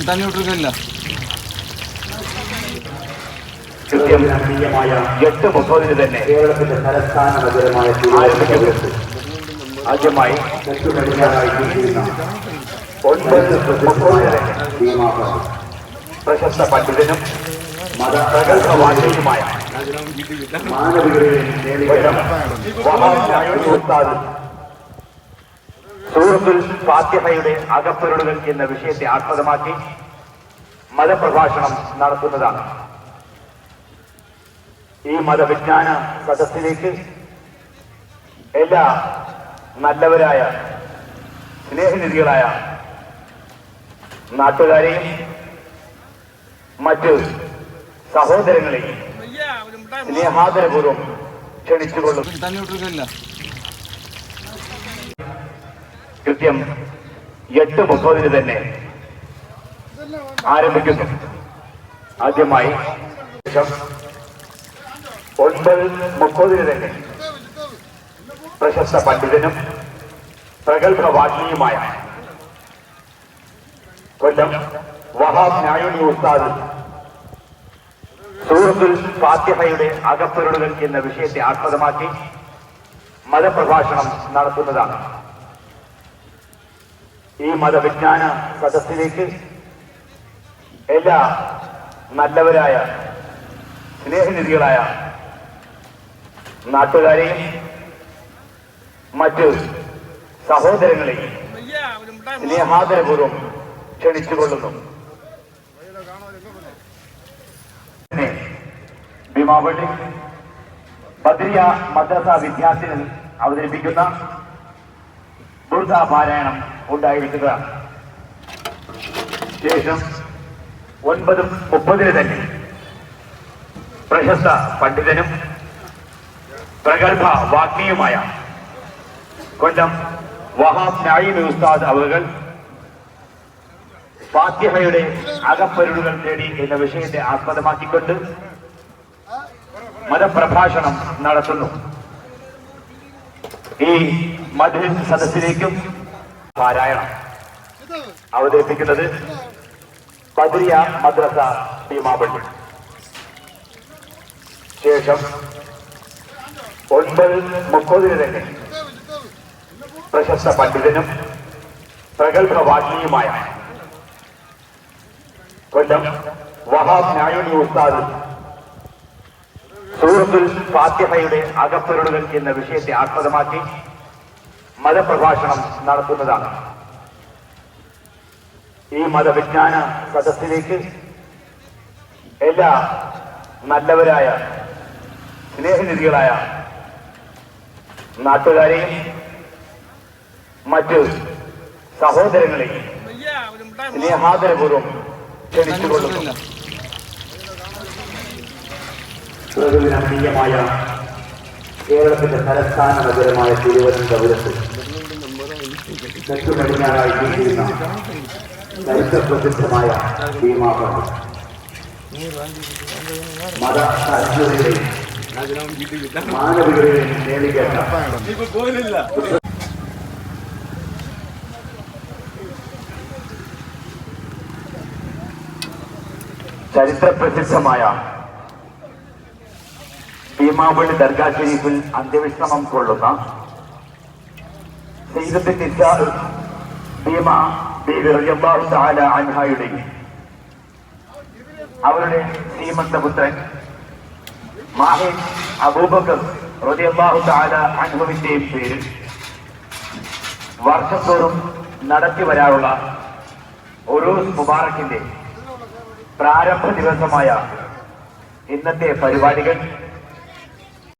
വിട്ടിരിക്കില്ല കൃത്യം എട്ട് മുപ്പതിന് തന്നെ കേരളത്തിന്റെ തലസ്ഥാന നഗരമായ ആരംഭിക്കുന്നു ആദ്യമായി ഒൻപത് മുപ്പതിന് തന്നെ ഭീമാപതി പ്രശസ്ത പണ്ഡിതനും മതപ്രഗത്ഭവാദിയുമായ മാനവികതയെ നേടിയ കൊല്ലം വഹാബ് ഉസ്താദ് സൂറത്തുൽ ഫാത്തിഹയുടെ അകപ്പൊരുളുകൾ എന്ന വിഷയത്തെ ആസ്പദമാക്കി മതപ്രഭാഷണം നടത്തുന്നതാണ്. ഈ മതവിജ്ഞാന സദസ്സിലേക്ക് എല്ലാ നല്ലവരായ സ്നേഹനിധികളായ നാട്ടുകാരെയും മറ്റ് സഹോദരങ്ങളെയും സ്നേഹാദരപൂർവം ക്ഷണിച്ചുകൊള്ളും തന്നെ വിട്ടിരിക്കില്ല കൃത്യം എട്ട് മുപ്പതിന് തന്നെ ആരംഭിക്കുന്നു. ആദ്യമായി ഒൻപത് മുപ്പതിന് തന്നെ പ്രശസ്ത പണ്ഡിതനും പ്രഗത്ഭ വാഗ്മിയുമായ കൊല്ലം വഹാബ് നായുണി ഉസ്താദ് സൂറത്തുൽ ഫാത്തിഹയുടെ അകപ്പൊരുളുകൾ എന്ന വിഷയത്തെ ആസ്പദമാക്കി മതപ്രഭാഷണം നടത്തുന്നതാണ്. ഈ മതവിജ്ഞാന സദസ്സിലേക്ക് എല്ലാ നല്ലവരായ സ്നേഹനിധികളായ നാട്ടുകാരെയും മറ്റ് സഹോദരങ്ങളെയും സ്നേഹാദരപൂർവം ക്ഷണിച്ചുകൊള്ളുന്നു. ഭീമാപള്ളി ബദ്രിയ മദ്രസ വിദ്യാർത്ഥികൾ അവതരിപ്പിക്കുന്ന ദുർഗാ പാരായണം ഉണ്ടായിരിക്കുന്നതാണ് ശേഷം ഒൻപത് മുപ്പതിന് തന്നെ പ്രശസ്ത പണ്ഡിതനും പ്രഗത്ഭ വാഗ്മിയുമായ കൊല്ലം വഹാബ് നായിമി ഉസ്താദ് അവകൾ ഫാത്തിഹയുടെ അകപ്പരുളുകൾ തേടി എന്ന വിഷയത്തെ ആസ്പദമാക്കിക്കൊണ്ട് മതപ്രഭാഷണം നടത്തുന്നു. ഈ മധുര സദസ്സിലേക്കും പാരായണം. അവതരിപ്പിക്കുന്നത് ബദ്രിയ മദ്രസ ഭീമാപള്ളി. ശേഷം ഒൻപത് മുപ്പതിന് തന്നെ പ്രശസ്ത പണ്ഡിതനും പ്രഗത്ഭ വാഗ്മിയുമായ കൊല്ലം വഹാബ് നായുണി ഉസ്താദ് സൂറത്തുൽ ഫാത്തിഹയുടെ അകപ്പൊരുളുകൾ എന്ന വിഷയത്തെ ആസ്പദമാക്കി മതപ്രഭാഷണം നടത്തുന്നതാണ്. ഈ മതവിജ്ഞാന സദസ്സിലേക്ക് എല്ലാ നല്ലവരായ സ്നേഹനിധികളായ നാട്ടുകാരെയും മറ്റ് സഹോദരങ്ങളെയും സ്നേഹാദരപൂർവം ക്ഷണിച്ചുകൊള്ളുന്നു. പ്രകൃതിരമണീയമായ കേരളത്തിന്റെ തലസ്ഥാന നഗരമായ തിരുവനന്തപുരത്ത് തെക്കു പടിഞ്ഞാറായി തീരുന്ന ചരിത്രപ്രസിദ്ധമായ ഭീമാപതി മത സാധ്യതയുടെയും മാനവികതയുടെയും നേടിക്കേണ്ട ചരിത്രപ്രസിദ്ധമായ ഭീമാവള്ളി ദർഗാ ഷെരീഫിൽ അന്ത്യവിശ്രമം കൊള്ളുന്ന സീദത്ത് നിസാ പുത്രൻ അവരുടെ മാഹിൻ അബൂബക്കർ അൻഹുവിന്റെയും പേരിൽ വർഷത്തോറും നടത്തി വരാറുള്ള ഒരു മുബാറക്കിന്റെ പ്രാരംഭ ദിവസമായ ഇന്നത്തെ പരിപാടികൾ